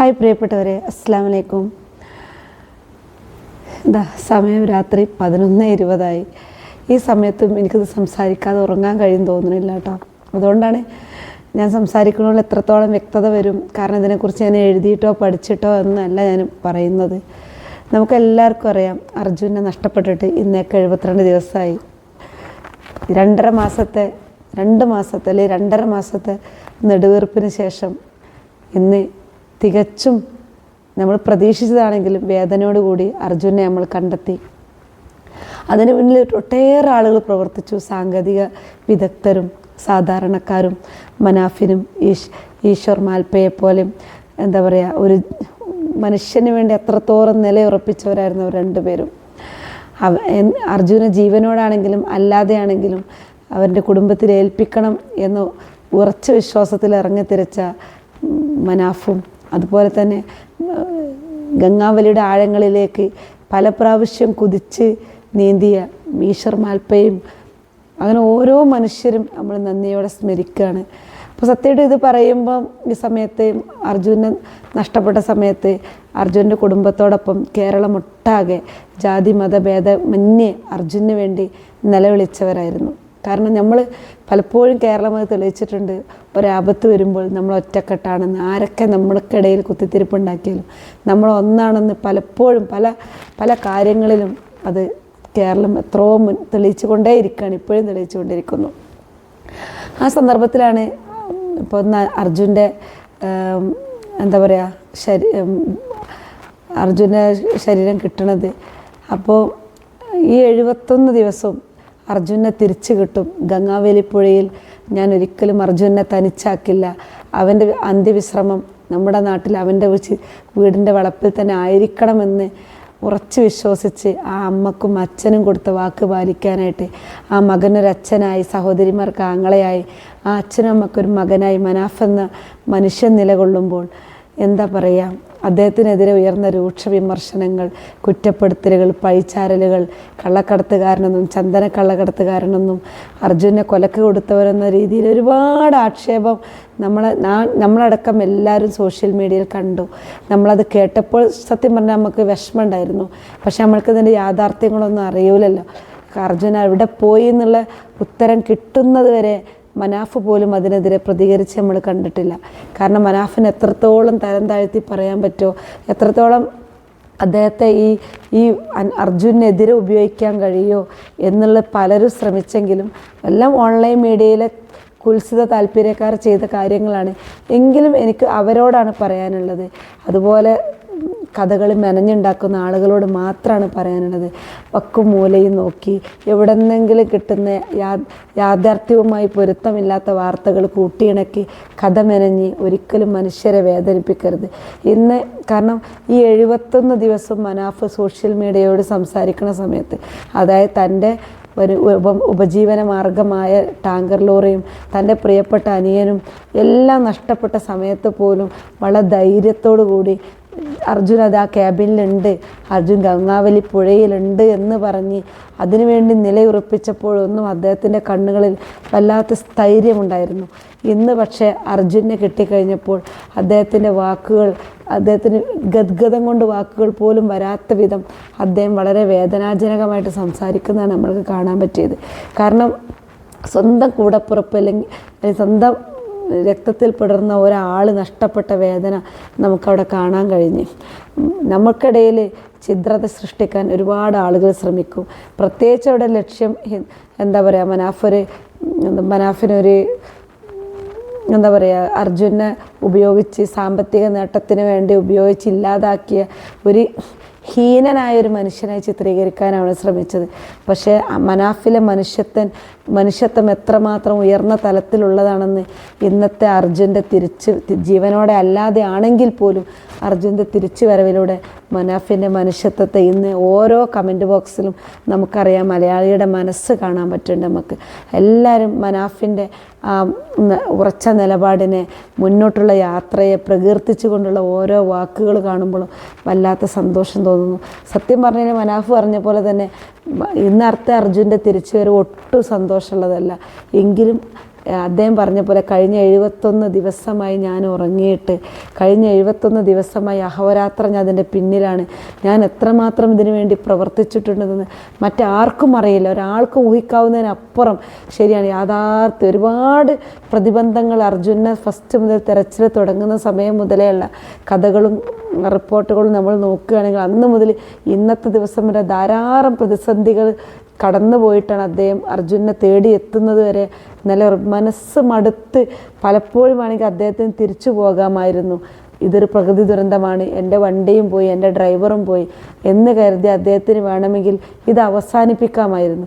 Hi പ്രിയപ്പെട്ടവരെ അസ്സാം വലൈക്കും ഇതാ സമയം രാത്രി പതിനൊന്ന് ഇരുപതായി. ഈ സമയത്തും എനിക്കത് സംസാരിക്കാതെ ഉറങ്ങാൻ കഴിയും തോന്നുന്നില്ല കേട്ടോ. അതുകൊണ്ടാണ് ഞാൻ സംസാരിക്കണമെങ്കിൽ എത്രത്തോളം വ്യക്തത വരും. കാരണം ഇതിനെക്കുറിച്ച് ഞാൻ എഴുതിയിട്ടോ പഠിച്ചിട്ടോ എന്നല്ല ഞാൻ പറയുന്നത്. നമുക്കെല്ലാവർക്കും അറിയാം അർജുനെ നഷ്ടപ്പെട്ടിട്ട് ഇന്നേക്ക് എഴുപത്തിരണ്ട് ദിവസമായി. രണ്ടര മാസത്തെ രണ്ട് മാസത്തെ അല്ലെങ്കിൽ രണ്ടര മാസത്തെ നെടുവീർപ്പിന് ശേഷം ഇന്ന് തികച്ചും നമ്മൾ പ്രതീക്ഷിച്ചതാണെങ്കിലും വേദനയോടുകൂടി അർജുനെ നമ്മൾ കണ്ടെത്തി. അതിന് പിന്നിൽ ഒട്ടേറെ ആളുകൾ പ്രവർത്തിച്ചു. സാങ്കേതിക വിദഗ്ധരും സാധാരണക്കാരും മനാഫിനും ഈശ് ഈശ്വർ മാൽപ്പയെ പോലെയും എന്താ പറയുക ഒരു മനുഷ്യന് വേണ്ടി എത്രത്തോളം നിലയുറപ്പിച്ചവരായിരുന്നു അവർ രണ്ടുപേരും. അവ അർജുന ജീവനോടാണെങ്കിലും അല്ലാതെയാണെങ്കിലും അവരുടെ കുടുംബത്തിൽ ഏൽപ്പിക്കണം എന്ന് ഉറച്ച വിശ്വാസത്തിൽ ഇറങ്ങിത്തിരിച്ച മനാഫും അതുപോലെ തന്നെ ഗംഗാവലിയുടെ ആഴങ്ങളിലേക്ക് പല പ്രാവശ്യം കുതിച്ച് നീന്തിയ മീശർ മാൽപ്പയും അങ്ങനെ ഓരോ മനുഷ്യരും നമ്മൾ നന്ദിയോടെ സ്മരിക്കുകയാണ്. അപ്പോൾ സത്യമായിട്ട് ഇത് പറയുമ്പം ഈ സമയത്ത് അർജുനൻ നഷ്ടപ്പെട്ട സമയത്ത് അർജുന്റെ കുടുംബത്തോടൊപ്പം കേരളം ഒട്ടാകെ ജാതി മതഭേദമന്യേ അർജുനു വേണ്ടി നിലവിളിച്ചവരായിരുന്നു. കാരണം നമ്മൾ പലപ്പോഴും കേരളം അത് തെളിയിച്ചിട്ടുണ്ട്. ഒരാപത്ത് വരുമ്പോൾ നമ്മൾ ഒറ്റക്കെട്ടാണെന്ന്. ആരൊക്കെ നമ്മൾക്കിടയിൽ കുത്തിത്തിരിപ്പുണ്ടാക്കിയാലും നമ്മൾ ഒന്നാണെന്ന് പലപ്പോഴും പല പല കാര്യങ്ങളിലും അത് കേരളം എത്രയോ മുൻ തെളിയിച്ചു കൊണ്ടേയിരിക്കുകയാണ് ഇപ്പോഴും തെളിയിച്ചു കൊണ്ടിരിക്കുന്നു ആ സന്ദർഭത്തിലാണ് ഇപ്പോൾ അർജുന്റെ എന്താ പറയുക ശരീ അർജുന്റെ ശരീരം കിട്ടണത്. അപ്പോൾ ഈ എഴുപത്തൊന്ന് ദിവസവും അർജുനെ തിരിച്ചു കിട്ടും. ഗംഗാവേലിപ്പുഴയിൽ ഞാൻ ഒരിക്കലും അർജുനെ തനിച്ചാക്കില്ല. അവന്റെ അന്ത്യവിശ്രമം നമ്മുടെ നാട്ടിൽ അവന്റെ വീടിന്റെ വളപ്പിൽ തന്നെ ആയിരിക്കണമെന്ന് ഉറച്ചു വിശ്വസിച്ച് ആ അമ്മക്കും അച്ഛനും കൊടുത്ത വാക്ക് പാലിക്കാനായിട്ട് ആ മകനൊരച്ഛനായി സഹോദരിമാർക്ക് ആങ്ങളയായി ആ അച്ഛനും അമ്മക്കൊരു മകനായി മനാഫ് എന്ന മനുഷ്യൻ നിലകൊള്ളുമ്പോൾ എന്താ പറയുക അദ്ദേഹത്തിനെതിരെ ഉയർന്ന രൂക്ഷ വിമർശനങ്ങൾ കുറ്റപ്പെടുത്തലുകൾ പഴിച്ചാരലുകൾ കള്ളക്കടത്തുകാരനെന്നും ചന്ദന കള്ളക്കടത്തുകാരനെന്നും അർജുനെ കൊലക്ക് കൊടുത്തവരെന്ന രീതിയിൽ ഒരുപാട് ആക്ഷേപം നമ്മളെ നാ- നമ്മളടക്കം എല്ലാവരും സോഷ്യൽ മീഡിയയിൽ കണ്ടു. നമ്മളത് കേട്ടപ്പോൾ സത്യം പറഞ്ഞാൽ നമുക്ക് വിഷമമുണ്ടായിരുന്നു. പക്ഷെ നമ്മൾക്കിതിന്റെ യാഥാർത്ഥ്യങ്ങളൊന്നും അറിയൂലല്ലോ. അർജുന എവിടെ പോയി എന്നുള്ള ഉത്തരം കിട്ടുന്നത് വരെ മനാഫ് പോലും അതിനെതിരെ പ്രതികരിച്ച് നമ്മൾ കണ്ടിട്ടില്ല. കാരണം മനാഫിന് എത്രത്തോളം തരം താഴ്ത്തി പറയാൻ പറ്റുമോ എത്രത്തോളം അദ്ദേഹത്തെ ഈ ഈ അർജുനെതിരെ ഉപയോഗിക്കാൻ കഴിയുമോ എന്നുള്ള പലരും ശ്രമിച്ചെങ്കിലും എല്ലാം ഓൺലൈൻ മീഡിയയിലെ കുൽസിത താല്പര്യക്കാർ ചെയ്ത കാര്യങ്ങളാണ്. എങ്കിലും എനിക്ക് അവരോടാണ് പറയാനുള്ളത്. അതുപോലെ കഥകൾ മെനഞ്ഞുണ്ടാക്കുന്ന ആളുകളോട് മാത്രമാണ് പറയാനുള്ളത്. പക്കുമൂലയും മൂലയും നോക്കി എവിടെന്നെങ്കിലും കിട്ടുന്ന യാ യാഥാർത്ഥ്യവുമായി പൊരുത്തമില്ലാത്ത വാർത്തകൾ കൂട്ടിയിണക്കി കഥ മെനഞ്ഞ് ഒരിക്കലും മനുഷ്യരെ വേദനിപ്പിക്കരുത്. ഇന്ന് കാരണം ഈ എഴുപത്തൊന്ന് ദിവസം മനാഫ് സോഷ്യൽ മീഡിയയോട് സംസാരിക്കുന്ന സമയത്ത് അതായത് തന്റെ ഒരു ഉപ ഉപജീവന മാർഗമായ ടാങ്കർ ലോറിയും തന്റെ പ്രിയപ്പെട്ട അനിയനും എല്ലാം നഷ്ടപ്പെട്ട സമയത്ത് പോലും വളരെ ധൈര്യത്തോടു കൂടി അർജുൻ അത് ആ ക്യാബിനിലുണ്ട്. അർജുൻ ഗംഗാവലി പുഴയിലുണ്ട് എന്ന് പറഞ്ഞ് അതിനുവേണ്ടി നിലയുറപ്പിച്ചപ്പോഴൊന്നും അദ്ദേഹത്തിന്റെ കണ്ണുകളിൽ വല്ലാത്ത സ്ഥൈര്യമുണ്ടായിരുന്നു. ഇന്ന് പക്ഷേ അർജുനെ കിട്ടിക്കഴിഞ്ഞപ്പോൾ അദ്ദേഹത്തിന്റെ വാക്കുകൾ അദ്ദേഹത്തിന് ഗദ്ഗതം കൊണ്ട് വാക്കുകൾ പോലും വരാത്ത വിധം അദ്ദേഹം വളരെ വേദനാജനകമായിട്ട് സംസാരിക്കുന്നതാണ് നമ്മൾക്ക് കാണാൻ പറ്റിയത്. കാരണം സ്വന്തം കൂടപ്പുറപ്പ് അല്ലെങ്കിൽ സ്വന്തം രക്തത്തിൽ പിടർന്ന ഒരാൾ നഷ്ടപ്പെട്ട വേദന നമുക്കവിടെ കാണാൻ കഴിഞ്ഞു. നമുക്കിടയിൽ ഛിദ്രത സൃഷ്ടിക്കാൻ ഒരുപാട് ആളുകൾ ശ്രമിക്കും. പ്രത്യേകിച്ച് അവിടെ ലക്ഷ്യം എന്താ പറയുക മനാഫൊരു മനാഫിനൊരു എന്താ പറയുക അർജുനെ ഉപയോഗിച്ച് സാമ്പത്തിക നേട്ടത്തിന് വേണ്ടി ഉപയോഗിച്ച് ഇല്ലാതാക്കിയ ഒരു ഹീനനായ ഒരു മനുഷ്യനായി ചിത്രീകരിക്കാനാണ് ശ്രമിച്ചത്. പക്ഷേ മനാഫിലെ മനുഷ്യത്വൻ മനുഷ്യത്വം എത്രമാത്രം ഉയർന്ന തലത്തിലുള്ളതാണെന്ന് ഇന്നത്തെ അർജുന്റെ തിരിച്ച് ജീവനോടെ അല്ലാതെ ആണെങ്കിൽ പോലും അർജുന്റെ തിരിച്ചു വരവിലൂടെ മനാഫിന്റെ മനുഷ്യത്വത്തെ ഇന്ന് ഓരോ കമന്റ് ബോക്സിലും നമുക്കറിയാം മലയാളിയുടെ മനസ്സ് കാണാൻ പറ്റുന്നുണ്ട് നമുക്ക്. എല്ലാവരും മനാഫിന്റെ ആ ഉറച്ച നിലപാടിനെ മുന്നോട്ടുള്ള യാത്രയെ പ്രകീർത്തിച്ചു കൊണ്ടുള്ള ഓരോ വാക്കുകൾ കാണുമ്പോഴും വല്ലാത്ത സന്തോഷം തോന്നുന്നു. സത്യം പറഞ്ഞാൽ മനാഫ് പറഞ്ഞ പോലെ തന്നെ ഇന്നർത്ഥ അർജുന്റെ തിരിച്ചുവരവ് ഒട്ടും സന്തോഷമുള്ളതല്ല. എങ്കിലും അദ്ദേഹം പറഞ്ഞ പോലെ കഴിഞ്ഞ എഴുപത്തൊന്ന് ദിവസമായി ഞാൻ ഉറങ്ങിയിട്ട് കഴിഞ്ഞ എഴുപത്തൊന്ന് ദിവസമായി അഹോരാത്രം ഞാൻ അതിന്റെ പിന്നിലാണ്. ഞാൻ എത്രമാത്രം ഇതിനു വേണ്ടി പ്രവർത്തിച്ചിട്ടുണ്ടെന്ന് മറ്റാർക്കും അറിയില്ല. ഒരാൾക്കും ഊഹിക്കാവുന്നതിനപ്പുറം ശരിയാണ്. യാഥാർത്ഥ്യം. ഒരുപാട് പ്രതിബന്ധങ്ങൾ അർജുനെ ഫസ്റ്റ് മുതൽ തിരച്ചിൽ തുടങ്ങുന്ന സമയം മുതലേ ഉള്ള കഥകളും റിപ്പോർട്ടുകളും നമ്മൾ നോക്കുകയാണെങ്കിൽ അന്ന് മുതൽ ഇന്നത്തെ ദിവസം വരെ ധാരാളം പ്രതിസന്ധികൾ കടന്നു പോയിട്ടാണ് അദ്ദേഹം അർജുനെ തേടി എത്തുന്നത് വരെ നല്ല മനസ്സ് മടുത്ത് പലപ്പോഴും വേണമെങ്കിൽ അദ്ദേഹത്തിന് തിരിച്ചു പോകാമായിരുന്നു. ഇതൊരു പ്രകൃതി ദുരന്തമാണ്. എന്റെ വണ്ടിയും പോയി എന്റെ ഡ്രൈവറും പോയി എന്ന് കരുതി അദ്ദേഹത്തിന് വേണമെങ്കിൽ ഇത് അവസാനിപ്പിക്കാമായിരുന്നു.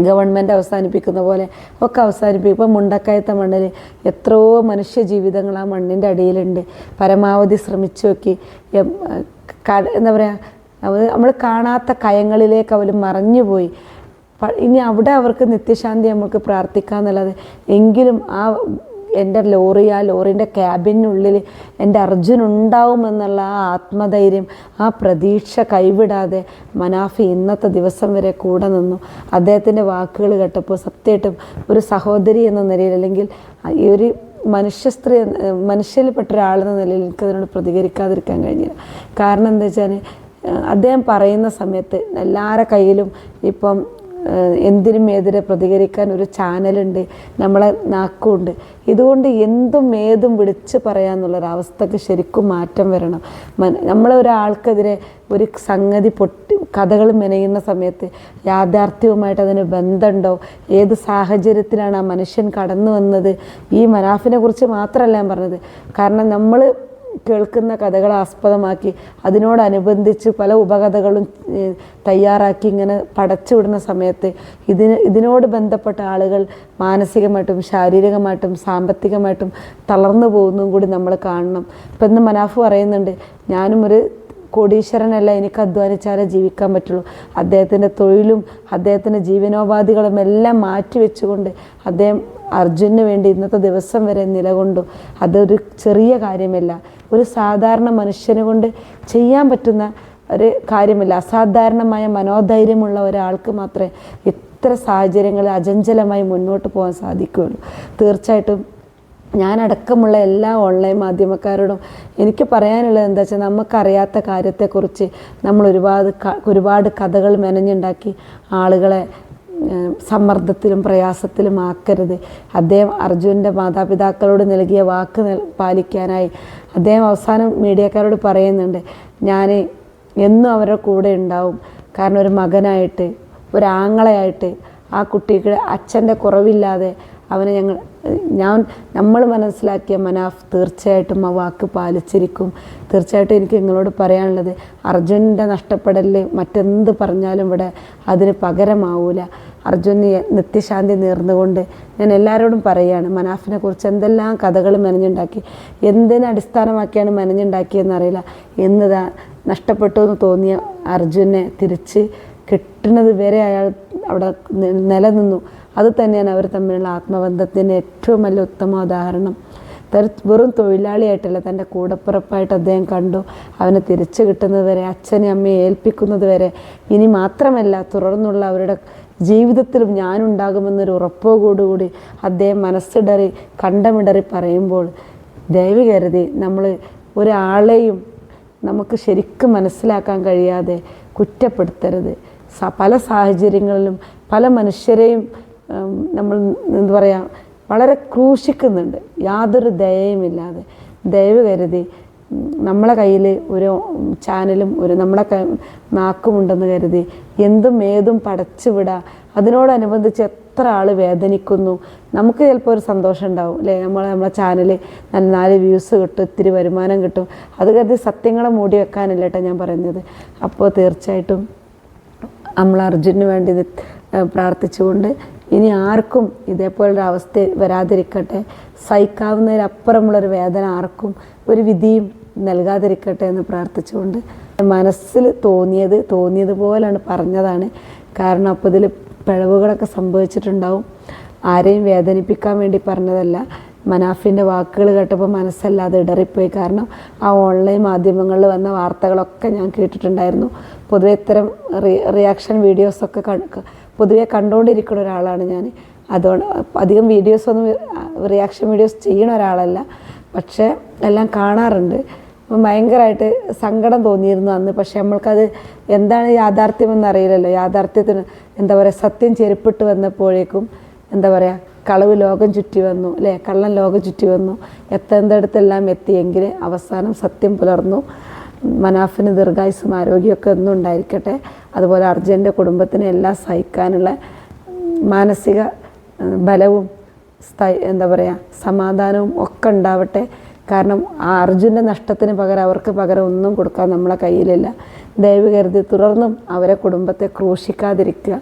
ഗവൺമെന്റ് അവസാനിപ്പിക്കുന്ന പോലെ ഒക്കെ അവസാനിപ്പിക്കും. ഇപ്പം മുണ്ടക്കയത്തെ മണ്ണിൽ എത്രയോ മനുഷ്യ ജീവിതങ്ങൾ ആ മണ്ണിന്റെ അടിയിലുണ്ട്. പരമാവധി ശ്രമിച്ചു നോക്കി. എന്താ പറയുക നമ്മൾ കാണാത്ത കയങ്ങളിലേക്ക് അവർ മറഞ്ഞുപോയി. ഇനി അവിടെ അവർക്ക് നിത്യശാന്തി നമുക്ക് പ്രാർത്ഥിക്കാന്നുള്ളത് എങ്കിലും ആ എന്റെ ലോറി ആ ലോറിന്റെ ക്യാബിനുള്ളിൽ എന്റെ അർജുൻ ഉണ്ടാവുമെന്നുള്ള ആ ആത്മധൈര്യം ആ പ്രതീക്ഷ കൈവിടാതെ മനാഫി ഇന്നത്തെ ദിവസം വരെ കൂടെ നിന്നു. അദ്ദേഹത്തിന്റെ വാക്കുകൾ കേട്ടപ്പോൾ സത്യമായിട്ടും ഒരു സഹോദരി എന്ന നിലയിൽ അല്ലെങ്കിൽ ഈ ഒരു മനുഷ്യ സ്ത്രീ മനുഷ്യരിൽപ്പെട്ട ഒരാളെന്ന നിലയിൽ എനിക്കതിനോട് പ്രതികരിക്കാതിരിക്കാൻ കഴിഞ്ഞില്ല. കാരണം എന്താ വെച്ചാൽ അദ്ദേഹം പറയുന്ന സമയത്ത് എല്ലാവരുടെ കയ്യിലും ഇപ്പം എന്തിനും ഏതിനെ പ്രതികരിക്കാൻ ഒരു ചാനലുണ്ട് നമ്മളെ നാക്കുണ്ട്. ഇതുകൊണ്ട് എന്തും ഏതും വിളിച്ച് പറയാന്നുള്ളൊരവസ്ഥക്ക് ശരിക്കും മാറ്റം വരണം. നമ്മളെ ഒരാൾക്കെതിരെ ഒരു സംഗതി പൊട്ടി കഥകൾ മെനയുന്ന സമയത്ത് യാഥാർത്ഥ്യവുമായിട്ട് അതിന് ബന്ധമുണ്ടോ? ഏത് സാഹചര്യത്തിലാണ് ആ മനുഷ്യൻ കടന്നു വന്നത്? ഈ മനാഫിനെ കുറിച്ച് മാത്രമല്ല ഞാൻ പറഞ്ഞത്. കാരണം നമ്മൾ കേൾക്കുന്ന കഥകളെ ആസ്പദമാക്കി അതിനോടനുബന്ധിച്ച് പല ഉപകഥകളും തയ്യാറാക്കി ഇങ്ങനെ പടച്ചുവിടുന്ന സമയത്ത് ഇതിന് ഇതിനോട് ബന്ധപ്പെട്ട ആളുകൾ മാനസികമായിട്ടും ശാരീരികമായിട്ടും സാമ്പത്തികമായിട്ടും തളർന്നു പോകുന്നതും കൂടി നമ്മൾ കാണണം. ഇപ്പം ഇന്ന് മനാഫ് പറയുന്നുണ്ട് ഞാനും ഒരു കോടീശ്വരനല്ല എനിക്ക് അധ്വാനിച്ചാലേ ജീവിക്കാൻ പറ്റുള്ളൂ. അദ്ദേഹത്തിന്റെ തൊഴിലും അദ്ദേഹത്തിന്റെ ജീവനോപാധികളും എല്ലാം മാറ്റി വെച്ചുകൊണ്ട് അദ്ദേഹം അർജുനു വേണ്ടി ഇന്നത്തെ ദിവസം വരെ നിലകൊണ്ടു. അതൊരു ചെറിയ കാര്യമല്ല. ഒരു സാധാരണ മനുഷ്യനെ കൊണ്ട് ചെയ്യാൻ പറ്റുന്ന ഒരു കാര്യമില്ല. അസാധാരണമായ മനോധൈര്യമുള്ള ഒരാൾക്ക് മാത്രമേ ഇത്ര സാഹചര്യങ്ങളിൽ അചഞ്ചലമായി മുന്നോട്ട് പോകാൻ സാധിക്കുകയുള്ളൂ. തീർച്ചയായിട്ടും ഞാനടക്കമുള്ള എല്ലാ ഓൺലൈൻ മാധ്യമക്കാരോടും എനിക്ക് പറയാനുള്ളത് എന്താ വെച്ചാൽ നമുക്കറിയാത്ത കാര്യത്തെക്കുറിച്ച് നമ്മൾ ഒരുപാട് ഒരുപാട് കഥകൾ മെനഞ്ഞുണ്ടാക്കി ആളുകളെ സമ്മർദ്ദത്തിലും പ്രയാസത്തിലും ആക്കരുത്. അദ്ദേഹം അർജുന്റെ മാതാപിതാക്കളോട് നൽകിയ വാക്ക് പാലിക്കാനായി. അദ്ദേഹം അവസാനം മീഡിയക്കാരോട് പറയുന്നുണ്ട് ഞാൻ എന്നും അവരുടെ കൂടെ ഉണ്ടാവും. കാരണം ഒരു മകനായിട്ട് ഒരു ഒരാങ്ങളയായിട്ട് ആ കുട്ടിക്ക് അച്ഛന്റെ കുറവില്ലാതെ അവനെ ഞങ്ങൾ ഞാൻ നമ്മൾ മനസ്സിലാക്കിയ മനാഫ് തീർച്ചയായിട്ടും ആ വാക്ക് പാലിച്ചിരിക്കും. തീർച്ചയായിട്ടും എനിക്ക് നിങ്ങളോട് പറയാനുള്ളത് അർജുനന്റെ നഷ്ടപ്പെടലിൽ മറ്റെന്ത് പറഞ്ഞാലും ഇവിടെ അതിന് പകരമാവൂല. അർജുന് നിത്യശാന്തി നേർന്നുകൊണ്ട് ഞാൻ എല്ലാവരോടും പറയുകയാണ് മനാഫിനെ കുറിച്ച് എന്തെല്ലാം കഥകൾ മെനഞ്ഞുണ്ടാക്കി എന്തിനെ അടിസ്ഥാനമാക്കിയാണ് മെനഞ്ഞുണ്ടാക്കിയെന്നറിയില്ല എന്നതാ നഷ്ടപ്പെട്ടു എന്ന് തോന്നിയ അർജുനെ തിരിച്ച് കിട്ടുന്നത് വരെ അയാൾ അവിടെ നിലനിന്നു. അത് തന്നെയാണ് അവർ തമ്മിലുള്ള ആത്മബന്ധത്തിന്റെ ഏറ്റവും വലിയ ഉത്തമ ഉദാഹരണം. വെറും തൊഴിലാളിയായിട്ടല്ല തന്റെ കൂടപ്പിറപ്പായിട്ട് അദ്ദേഹം കണ്ടു. അവനെ തിരിച്ചു കിട്ടുന്നത് വരെ അച്ഛനെ അമ്മയെ ഏൽപ്പിക്കുന്നത് വരെ. ഇനി മാത്രമല്ല തുടർന്നുള്ള അവരുടെ ജീവിതത്തിലും ഞാനുണ്ടാകുമെന്നൊരു ഉറപ്പോടുകൂടി അദ്ദേഹം മനസ്സിടറി കണ്ടമിടറി പറയുമ്പോൾ ദയവ് കരുതി നമ്മൾ ഒരാളെയും നമുക്ക് ശരിക്കും മനസ്സിലാക്കാൻ കഴിയാതെ കുറ്റപ്പെടുത്തരുത്. പല സാഹചര്യങ്ങളിലും പല മനുഷ്യരെയും നമ്മൾ എന്താ പറയുക വളരെ ക്രൂശിക്കുന്നുണ്ട്. യാതൊരു ദയയുമില്ലാതെ. ദയവ് കരുതി നമ്മളെ കയ്യിൽ ഒരു ചാനലും ഒരു നമ്മളെ നാക്കുമുണ്ടെന്ന് കരുതി എന്തും ഏതും പടച്ചു വിടുക അതിനോടനുബന്ധിച്ച് എത്ര ആൾ വേദനിക്കുന്നു. നമുക്ക് ചിലപ്പോൾ ഒരു സന്തോഷം ഉണ്ടാവും അല്ലേ? നമ്മൾ നമ്മളെ ചാനൽ നല്ല നാല് വ്യൂസ് കിട്ടും ഇത്തിരി വരുമാനം കിട്ടും. അത് കരുതി സത്യങ്ങളെ മൂടി വെക്കാനല്ല കേട്ടോ ഞാൻ പറയുന്നത്. അപ്പോൾ തീർച്ചയായിട്ടും നമ്മൾ അർജുനു വേണ്ടി പ്രാർത്ഥിച്ചുകൊണ്ട് ഇനി ആർക്കും ഇതേപോലൊരു അവസ്ഥ വരാതിരിക്കട്ടെ. സഹിക്കാവുന്നതിലപ്പുറമുള്ളൊരു വേദന ആർക്കും ഒരു വിധിയും നൽകാതിരിക്കട്ടെ എന്ന് പ്രാർത്ഥിച്ചുകൊണ്ട് മനസ്സിൽ തോന്നിയത് തോന്നിയതുപോലെയാണ് പറഞ്ഞതാണ്. കാരണം അപ്പോൾ ഇതിൽ പിഴവുകളൊക്കെ സംഭവിച്ചിട്ടുണ്ടാവും. ആരെയും വേദനിപ്പിക്കാൻ വേണ്ടി പറഞ്ഞതല്ല. മനാഫിന്റെ വാക്കുകൾ കേട്ടപ്പോൾ മനസ്സല്ലാതെ ഇടറിപ്പോയി. കാരണം ആ ഓൺലൈൻ മാധ്യമങ്ങളിൽ വന്ന വാർത്തകളൊക്കെ ഞാൻ കേട്ടിട്ടുണ്ടായിരുന്നു. പൊതുവെ ഇത്തരം റിയാക്ഷൻ വീഡിയോസൊക്കെ പൊതുവെ കണ്ടുകൊണ്ടിരിക്കുന്ന ഒരാളാണ് ഞാൻ. അതുകൊണ്ട് അധികം വീഡിയോസൊന്നും റിയാക്ഷൻ വീഡിയോസ് ചെയ്യണ ഒരാളല്ല. പക്ഷേ എല്ലാം കാണാറുണ്ട്. ഭയങ്കരമായിട്ട് സങ്കടം തോന്നിയിരുന്നു അന്ന്. പക്ഷേ നമ്മൾക്കത് എന്താണ് യാഥാർത്ഥ്യമെന്ന് അറിയില്ലല്ലോ. യാഥാർത്ഥ്യത്തിന് എന്താ പറയുക സത്യം ചെരുപ്പിട്ട് വന്നപ്പോഴേക്കും എന്താ പറയുക കളവ് ലോകം ചുറ്റി വന്നു അല്ലേ? കള്ളൻ ലോകം ചുറ്റി വന്നു. എത്തേണ്ടടുത്തെല്ലാം എത്തിയെങ്കിൽ അവസാനം സത്യം പുലർന്നു. മനാഫിന് ദീർഘായുസും ആരോഗ്യമൊക്കെ ഒന്നും ഉണ്ടായിരിക്കട്ടെ. അതുപോലെ അർജുന്റെ കുടുംബത്തിന് എല്ലാം സഹിക്കാനുള്ള മാനസിക ബലവും സ്ഥൈ- എന്താ പറയുക സമാധാനവും ഒക്കെ ഉണ്ടാവട്ടെ. കാരണം ആ അർജുന്റെ നഷ്ടത്തിന് പകരം അവർക്ക് പകരം ഒന്നും കൊടുക്കാൻ നമ്മളെ കയ്യിലില്ല. ദയവ് കരുതി തുടർന്നും അവരെ കുടുംബത്തെ ക്രൂശിക്കാതിരിക്കുക.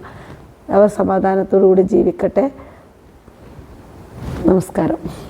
അവർ സമാധാനത്തോടു കൂടി ജീവിക്കട്ടെ. നമസ്കാരം.